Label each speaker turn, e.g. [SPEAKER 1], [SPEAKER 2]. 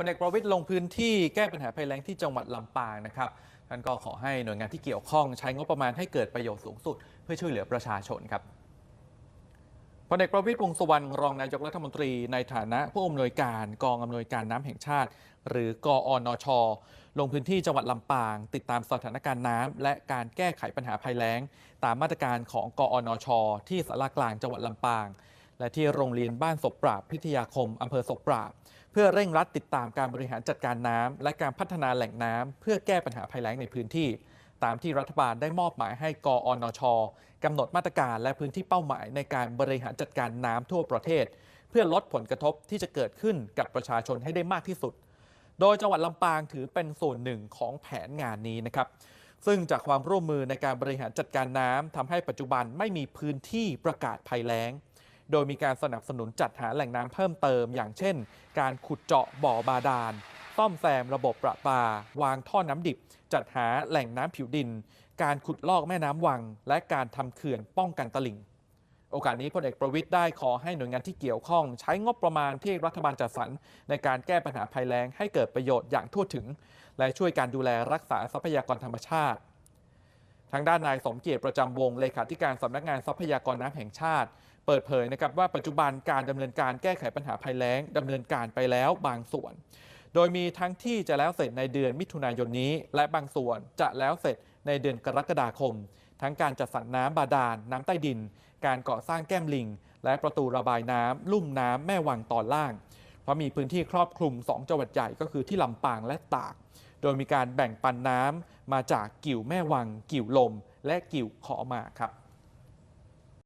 [SPEAKER 1] พลเอกประวิตยลงพื้นที่แก้ปัญหาภัยแล้งที่จังหวัดลำปางนะครับท่านก็ขอให้หน่วยงานที่เกี่ยวข้องใช้งบประมาณให้เกิดประโยชน์สูงสุด เพื่อช่วยเหลือประชาชนครับพลเอกประวิตยวงษ์สุวรรณรองนายกรัฐมนตรีในฐานะผู้อำนวยการกองอำนวยการน้ำแห่งชาติ หรือกอนช ลงพื้นที่จังหวัดลำปาง ติดตามสถานการณ์น้ำและการแก้ไขปัญหาภัยแล้ง ตามมาตรการของกอนช ที่สารากลางจังหวัดลำปาง และที่โรงเรียนบ้านศพปราบพิทยาคมอำเภอศพปราบ เพื่อเร่งรัดติดตามการบริหารจัดการน้ำและการพัฒนาแหล่งน้ำเพื่อแก้ปัญหาภัยแล้งในพื้นที่ ตามที่รัฐบาลได้มอบหมายให้กอนชกำหนดมาตรการและพื้นที่เป้าหมายในการบริหารจัดการน้ำทั่วประเทศ เพื่อลดผลกระทบที่จะเกิดขึ้นกับประชาชนให้ได้มากที่สุด โดยจังหวัดลำปางถือเป็นส่วนหนึ่งของแผนงานนี้นะครับซึ่งจากความร่วมมือในการบริหารจัดการน้ำทำให้ปัจจุบันไม่มีพื้นที่ประกาศภัยแล้ง โดยมีการสนับสนุนจัดหาแหล่งน้ำเพิ่มเติม อย่างเช่น การขุดเจาะบ่อบาดาลซ่อมแซมระบบประปา วางท่อน้ำดิบ จัดหาแหล่งน้ำผิวดิน การขุดลอกแม่น้ำวัง และการทำเขื่อนป้องกันตลิ่ง โอกาสนี้พลเอกประวิตยได้ขอให้หน่วยงานที่เกี่ยวข้อง ใช้งบประมาณที่รัฐบาลจัดสรรในการแก้ปัญหาภัยแล้งให้เกิดประโยชน์อย่างทั่วถึง และช่วยการดูแลรักษาทรัพยากรธรรมชาติ ทางด้านนายสมเกียรติประจำวงเลขาธิการสำนักงานทรัพยากรน้ำแห่งชาติ เปิดเผยนะครับว่าปัจจุบันการดำเนินการแก้ไขปัญหาภัยแล้งดำเนินการไปแล้วบางส่วน โดยมีทั้งที่จะแล้วเสร็จในเดือนมิถุนายนนี้ และบางส่วนจะแล้วเสร็จในเดือนกรกฎาคม ทั้งการจัดสรรน้ำบาดาลน้ำใต้ดิน การก่อสร้างแก้มลิง และประตูระบายน้ำลุ่มน้ำแม่วังตอนล่าง เพราะมีพื้นที่ครอบคลุม 2 จังหวัดใหญ่ก็คือที่ลำปางและตาก โดยมีการแบ่งปันน้ำมาจากกิ่วแม่วัง กิ่วลม และกิ่วขอมาครับ